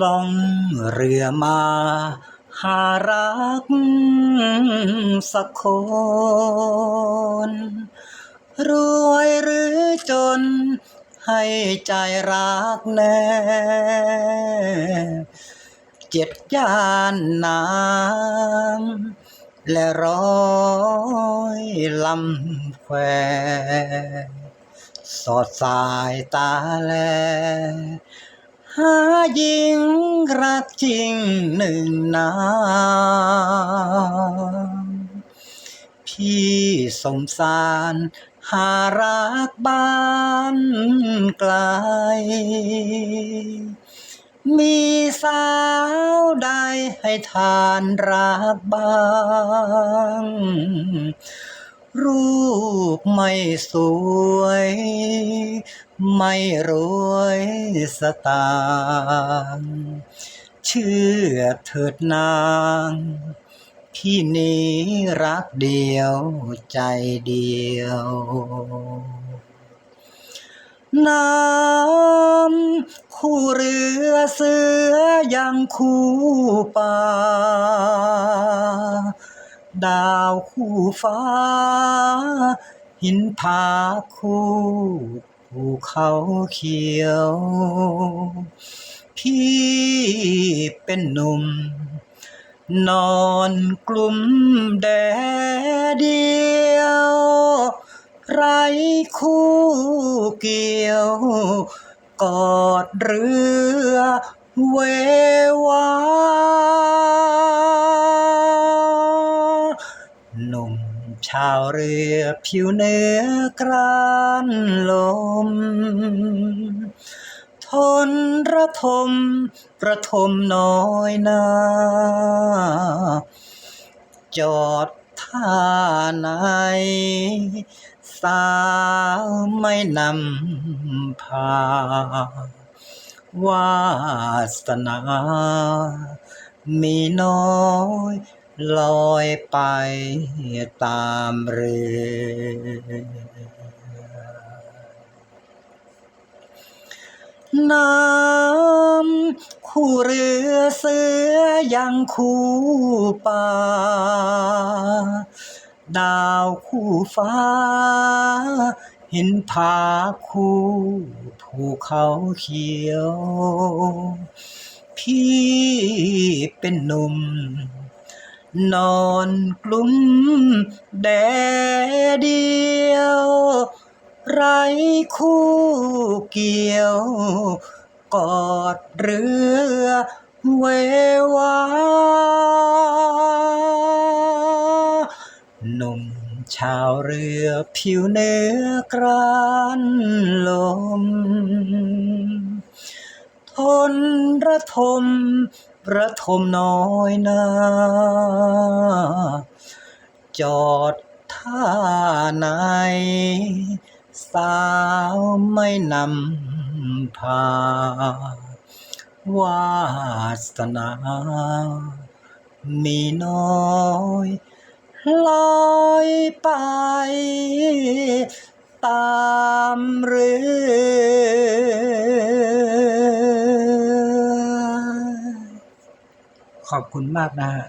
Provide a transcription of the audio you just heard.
ล่องเรือมา หารักสักคน รวยหรือจน ให้ใจรักแน่เจ็ดย่านน้ำและร้อยลำแควสอดสายตาแล หาหญิงรักจริงหนึ่งนามพี่สมสารหารักบ้านไกล มีสาวใดให้ทานรักบ้าง รูปไม่สวย ไม่รวยสตางค์เชื่อเถิดนางพี่นี้รักเดียวใจเดียว น้ำคู่เรือเสือยังคู่ป่า ดาวคู่ฟ้า หินผาคู่ภูเขาเขียว พี่เป็นหนุ่ม นอนกลุ่มแดดเดียว ไรคู่เกี่ยว กอดเรือเววา ชาวเรือผิวเนื้อกรานลม ทนระทมประทมน้อยนาจอดท่าไหนสาวไม่นำพาวาสนา มีน้อย ลอยไปตามเรือน้ำคู่เรือเสือยังคู่ป่า ดาวคู่ฟ้าหินผาคู่ภูเขาเขียว พี่เป็นหนุ่ม นอนกลุ่มแดดเดียว ไรคู่เกี่ยว กอดเรือเววาหนุ่มชาวเรือผิวเนื้อกรานลม นระทมระทมน้อยนาจอดท่าไหน สาวไม่นำพาวาสนา มีน้อยลอยไปตามเรือ ขอบคุณมากนะฮะ